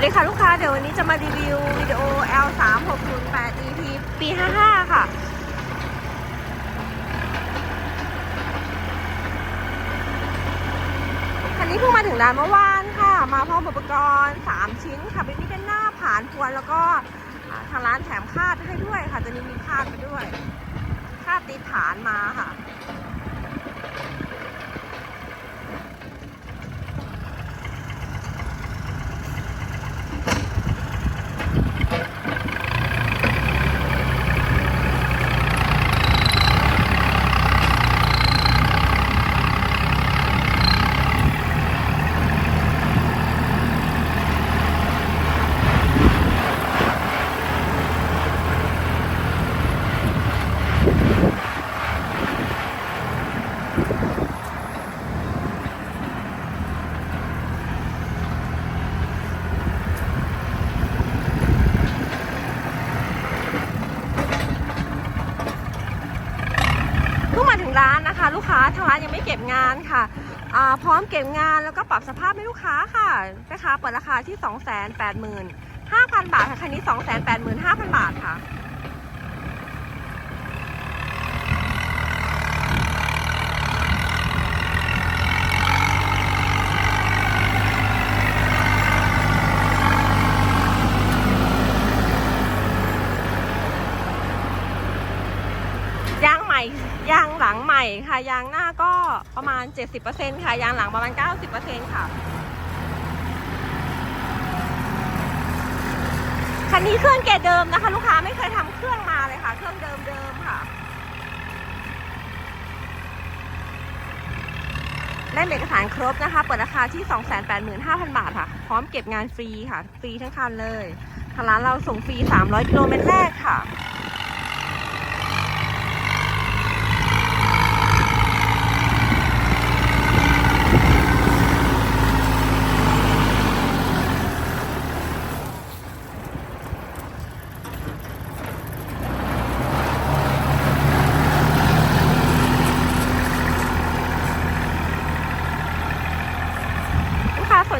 วัสดีค่ะลูกค้าเดี๋ยววันนี้จะมารีวิววิดีโอ L 3 6 0 8 EP ปี 55 ค่ะ คันนี้เพิ่งมาถึงร้านเมื่อวานค่ะ มาพร้อมอุปกรณ์ 3 ชิ้นค่ะเป็นนี่เป็นหน้าผ่านพวนแล้วก็ทางร้านแถมคาดให้ด้วยค่ะตัวนี้มีคาดมาด้วย คาดตีฐานมาค่ะ มาถึงร้านนะคะ ลูกค้าทางร้านยังไม่เก็บงานค่ะพร้อมเก็บงานแล้วก็ปรับสภาพให้ลูกค้าค่ะแม่ค้าเปิดราคาที่ 2 8 5,000 บาทค่ะคันนี้ 2 8 5 0 0 0 บาทค่ะ ยางใหม่ยางหลังใหม่ค่ะ ยางหน้าก็ประมาณ 70%ค่ะ ยางหลังประมาณ 90%ค่ะ คันนี้เครื่องเกรดเดิมนะคะ ลูกค้าไม่เคยทำเครื่องมาเลยค่ะ เครื่องเดิมเดิมค่ะ เล่มเอกสารครบนะคะ เปิดราคาที่ 285,000 บาทค่ะ พร้อมเก็บงานฟรีค่ะ ฟรีทั้งคันเลยทางร้านเราส่งฟรี 300 กิโลเมตรแรกค่ะ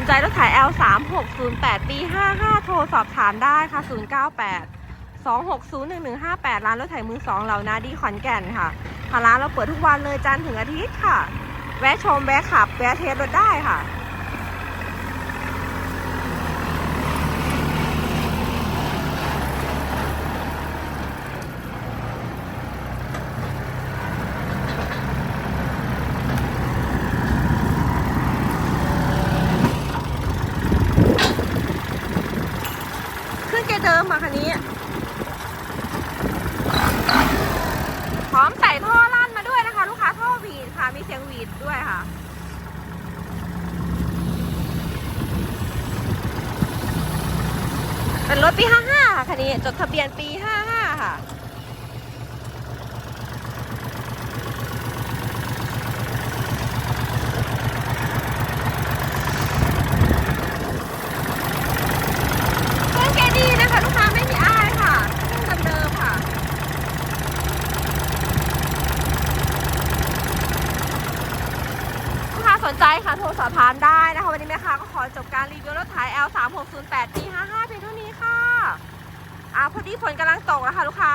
นใจรถถ่าย L 3 6 0 8ปี55 โทรสอบถามได้ค่ะ 098 260 1158 ร้านรถไถมือสองเหล่านาดีขอนแก่นค่ะทางร้านเราเปิดทุกวันเลยจันทร์ถึงอาทิตย์ค่ะ แวะชมแวะขับ แวะเทสรถได้ค่ะ เครื่องเกียร์เดิมค่ะคันนี้ พร้อมใส่ท่อลั่นมาด้วยนะคะ ลูกค้าท่อหวีดค่ะ มีเสียงหวีดด้วยค่ะ เป็นรถปี 55 ค่ะคันนี้ จดทะเบียนปี 55 ค่ะ เครื่องเกรดดีนะคะ ลูกค้าไม่มีอ้ายค่ะเครื่องเดิมๆค่ะ ลูกค้าส นใจค่ะโทรสอบถามได้นะคะ วันนี้แม่ค้าก็ขอจบการรีวิวรถถ่าย L 3 6 0 8 G 55เพียงเท่านี้ค่ะอ่าพอดีฝนกำลังตกแล้วค่ะลูกค้า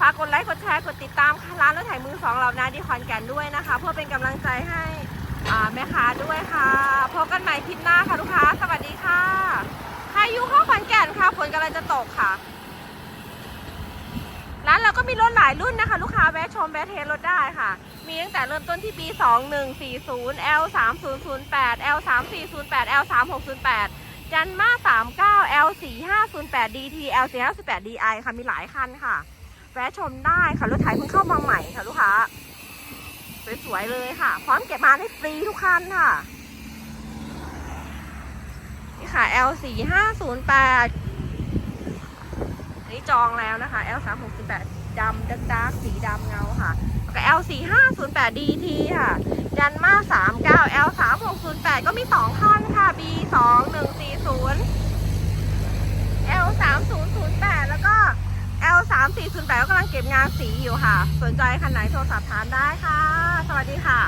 ฝากกดไลค์กดแชร์กดติดตามร้านรถถ่ายมือสองเหล่านาดีขอนแก่นด้วยนะคะ เพื่อเป็นกำลังใจให้อ่าแม่ค้าด้วยค่ะพบกันใหม่ทริปหน้าค่ะลูกค้า สวัสดีค่ะพายุเข้าขอนแก่นค่ะฝนกำลังจะตกค่ะร้านเราก็มีรถหลายรุ่นนะคะ ลูกค้าแวะชมแวะเทสรถได้ค่ะ มีตั้งแต่เริ่มต้นที่ B 2 1 4 0 L 3 0 0 8 L 3 4 0 8 L 3 6 0 8ยันมา39 L 4 5 0 8 DT L 4 5 8 DI ค่ะ มีหลายคันค่ะ แวะชมได้ค่ะ รถไถเพิ่งเข้ามาใหม่ค่ะลูกค้า สวยๆเลยค่ะ พร้อมเก็บมาให้ฟรีทุกคันค่ะ นี่ค่ะ L 4 5 0 8นนี้จองแล้วนะคะ L 3 6 8ดำดักดาร์กสีดำเงาค่ะ ก็ L 4 5 0 8 DT ค่ะ ยันมา39 L 3 6 0 8 ก็มี2คันค่ะ B 2 1 4 0 L 3 0 0 8 แล้วก็ L 3 4 0 8 ก็กำลังเก็บงานสีอยู่ค่ะ สนใจคันไหนโทรสอบถามได้ค่ะ สวัสดีค่ะ